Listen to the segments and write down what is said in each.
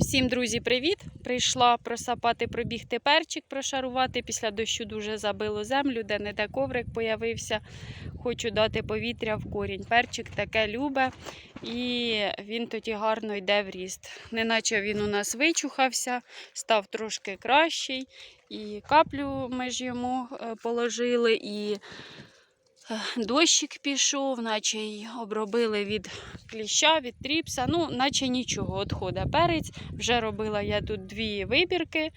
Всім, друзі, привіт! Прийшла просапати, пробігти перчик, прошарувати. Після дощу дуже забило землю, де не де коврик появився. Хочу дати повітря в корінь. Перчик таке любе і він тоді гарно йде в ріст. Неначе він у нас вичухався, став трошки кращий. І каплю ми ж йому е, положили, і дощик пішов, наче й обробили від кліща, від тріпса. Ну, наче нічого, отходить перець. Вже робила я тут дві вибірки.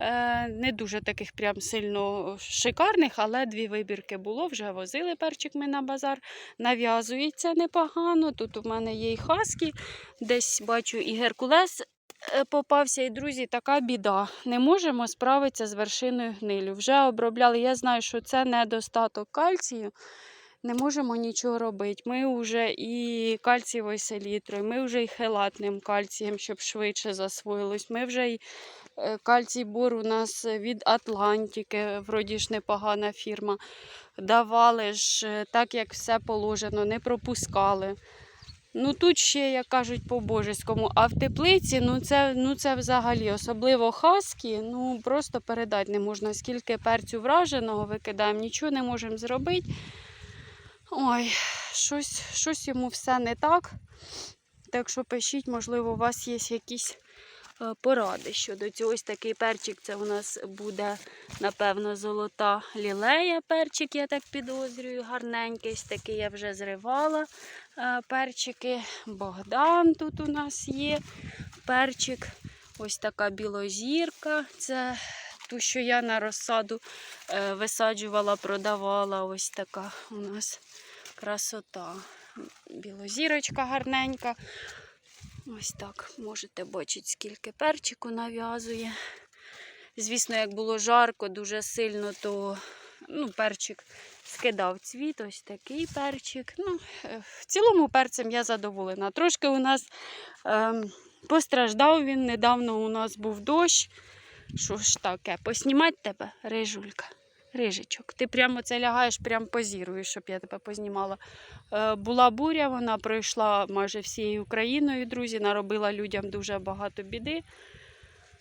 Е, не дуже таких прям сильно шикарних, але дві вибірки було. Вже возили перчик ми на базар. Нав'язується непогано. Тут у мене є і хаски, десь бачу і геркулес. Е, Попався і друзі, така біда. Не можемо справитися з вершиною гнилю. Вже обробляли. Я знаю, що це недостаток кальцію не можемо нічого робити. Ми вже і кальцієвою селітрою, ми вже і хелатним кальцієм, щоб швидше засвоїлось. Ми вже і е, кальцій бор у нас від Атлантики, вроді ж непогана фірма. Давали ж е, так, як все положено, не пропускали. Ну тут ще, як кажуть, по-божеському. А в теплиці, ну це, ну це взагалі, особливо хаски, ну просто передати не можна. Скільки перцю враженого викидаємо, нічого не можемо зробити. Ой, щось, щось йому все не так. Так що пишіть, можливо, у вас є якісь поради щодо цього. Ось такий перчик. Це у нас буде, напевно, золота лілея перчик, я так підозрюю, гарненький. Такий я вже зривала е, перчики. Богдан тут у нас є перчик. Ось така білозірка. Це ту, що я на розсаду е, висаджувала, продавала. Ось така у нас красота. Білозірочка гарненька. Ось так можете бачити, скільки перчику нав'язує. Звісно, як було жарко дуже сильно, то ну, перчик скидав цвіт, ось такий перчик. Ну, е, в цілому перцем я задоволена. Трошки у нас ем, постраждав він. Недавно у нас був дощ. Що ж таке? Поснімати тебе, рижулька? Рижичок. Ти прямо це лягаєш, прямо позіруєш, щоб я тебе познімала. Е, була буря, вона пройшла майже всією Україною, друзі, наробила людям дуже багато біди.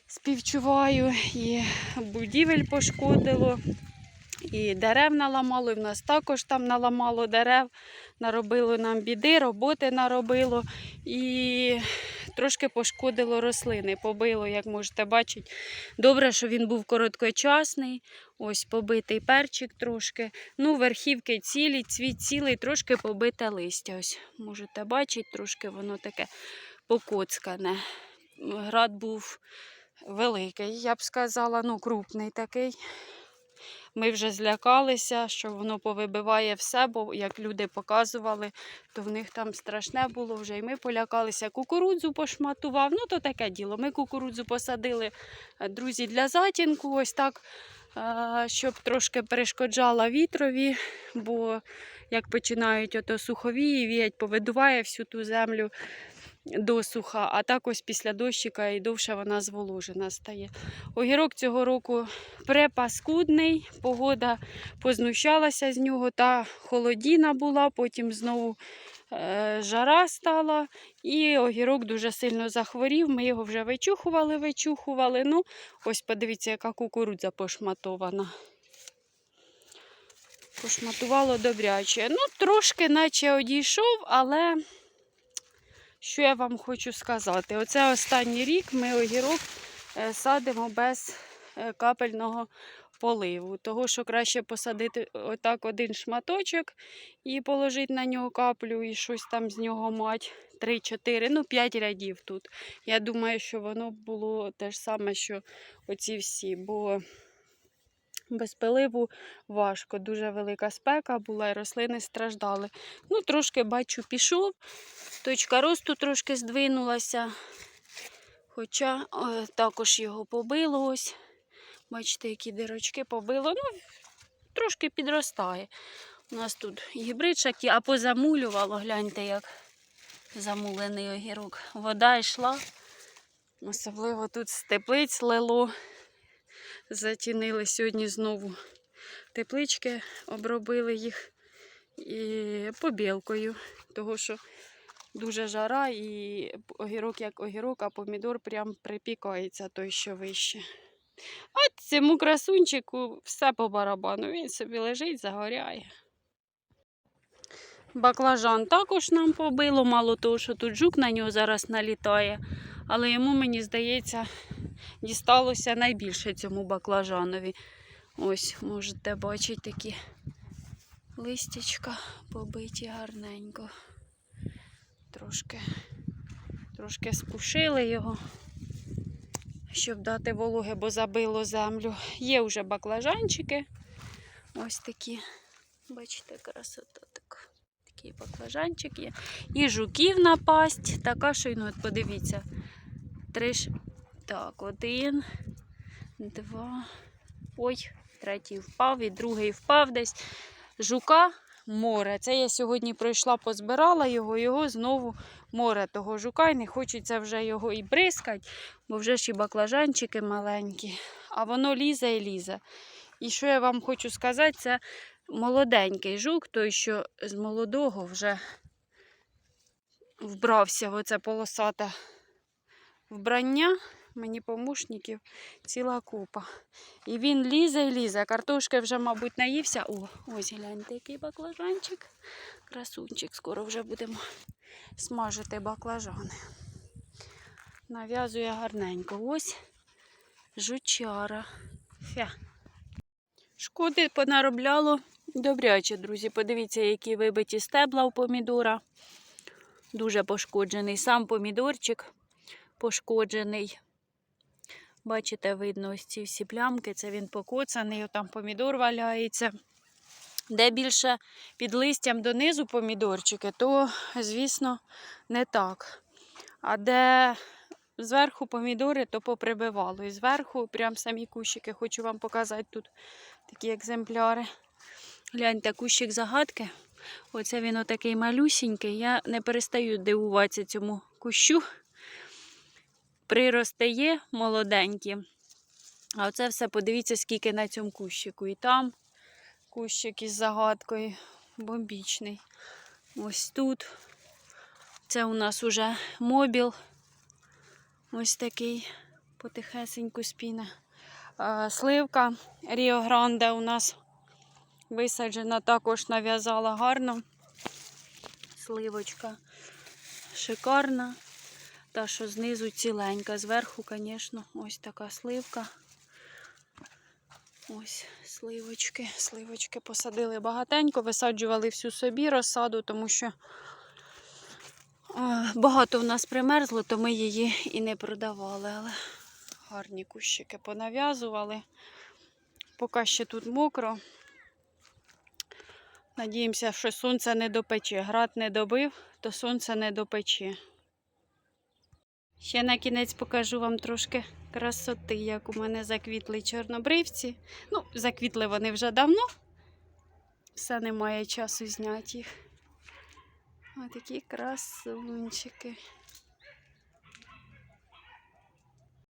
Співчуваю, і будівель пошкодило, і дерев наламало, і в нас також там наламало дерев, наробило нам біди, роботи наробило. І трошки пошкодило рослини, побило, як можете бачити. Добре, що він був короткочасний. Ось побитий перчик трошки. Ну, верхівки цілі, цвіт цілий, трошки побите листя. Ось можете бачити, трошки воно таке покоцкане. Град був великий, я б сказала, ну, крупний такий. Ми вже злякалися, що воно повибиває все, бо як люди показували, то в них там страшне було вже. І ми полякалися. Кукурудзу пошматував. Ну, то таке діло. Ми кукурудзу посадили, е, друзі, для затінку, ось так, е, щоб трошки перешкоджала вітрові, бо як починають ото суховії віять, повидуває всю ту землю досуха, а так ось після дощика і довше вона зволожена стає. Огірок цього року препаскудний, погода познущалася з нього, та холодіна була, потім знову е, жара стала, і огірок дуже сильно захворів. Ми його вже вичухували, вичухували. Ну, ось подивіться, яка кукурудза пошматована. Пошматувало добряче. Ну, трошки наче одійшов, але що я вам хочу сказати? Оце останній рік ми огірок е, садимо без е, капельного поливу. Того, що краще посадити отак один шматочок і положити на нього каплю і щось там з нього мати. 3-4, ну 5 рядів тут. Я думаю, що воно було те ж саме, що оці всі, бо без пиливу важко. Дуже велика спека була і рослини страждали. Ну, трошки бачу, пішов. Точка росту трошки здвинулася. Хоча е, також його побило. Бачите, які дирочки побило. Ну, трошки підростає. У нас тут гібрид шакі, а позамулювало, гляньте, як замулений огірок. Вода йшла. Особливо тут з теплиць лило. Затінили сьогодні знову теплички, обробили їх побілкою, того що дуже жара і огірок як огірок, а помідор прям припікається той, що вище. А цьому красунчику все по барабану. Він собі лежить, загоряє. Баклажан також нам побило, мало того, що тут жук на нього зараз налітає. Але йому, мені здається, дісталося найбільше цьому баклажанові. Ось, можете бачити такі листячка побиті гарненько. Трошки, трошки спушили його, щоб дати вологи, бо забило землю. Є вже баклажанчики. Ось такі. Бачите, красота така. Такий баклажанчик є. І жуків напасть. Така, що ну, от подивіться. Три. Так, один, два. Ой, третій впав, і другий впав десь. Жука море. Це я сьогодні пройшла, позбирала його, його знову море того жука. І не хочеться вже його і бризкати, бо вже ж і баклажанчики маленькі. А воно лізе і лізе. І що я вам хочу сказати, це молоденький жук, той, що з молодого вже вбрався в оце полосате вбрання. Мені помушників ціла купа. І він лізе і лізе. Картошки вже, мабуть, наївся. О, ось гляньте, який баклажанчик. Красунчик. Скоро вже будемо смажити баклажани. Нав'язує гарненько. Ось жучара. Фя. Шкоди понаробляло добряче, друзі. Подивіться, які вибиті стебла у помідора. Дуже пошкоджений. Сам помідорчик пошкоджений. Бачите, видно ось ці всі плямки, це він покоцаний, там помідор валяється. Де більше під листям донизу помідорчики, то, звісно, не так. А де зверху помідори, то поприбивало. І зверху прям самі кущики. Хочу вам показати тут такі екземпляри. Гляньте, кущик загадки. Оце він отакий малюсінький. Я не перестаю дивуватися цьому кущу прирости є молоденькі. А оце все подивіться, скільки на цьому кущику. І там кущик із загадкою бомбічний. Ось тут. Це у нас уже мобіл. Ось такий потихесеньку спіна. Сливка Ріо Гранде у нас висаджена, також нав'язала гарно. Сливочка шикарна. Та, що знизу ціленька. Зверху, звісно, ось така сливка. Ось сливочки. Сливочки посадили багатенько, висаджували всю собі розсаду, тому що багато в нас примерзло, то ми її і не продавали. Але гарні кущики понав'язували. Поки ще тут мокро. Надіємося, що сонце не допече. Град не добив, то сонце не допече. Ще на кінець покажу вам трошки красоти, як у мене заквітли чорнобривці. Ну, заквітли вони вже давно. Все немає часу зняти їх. Ось такі красунчики.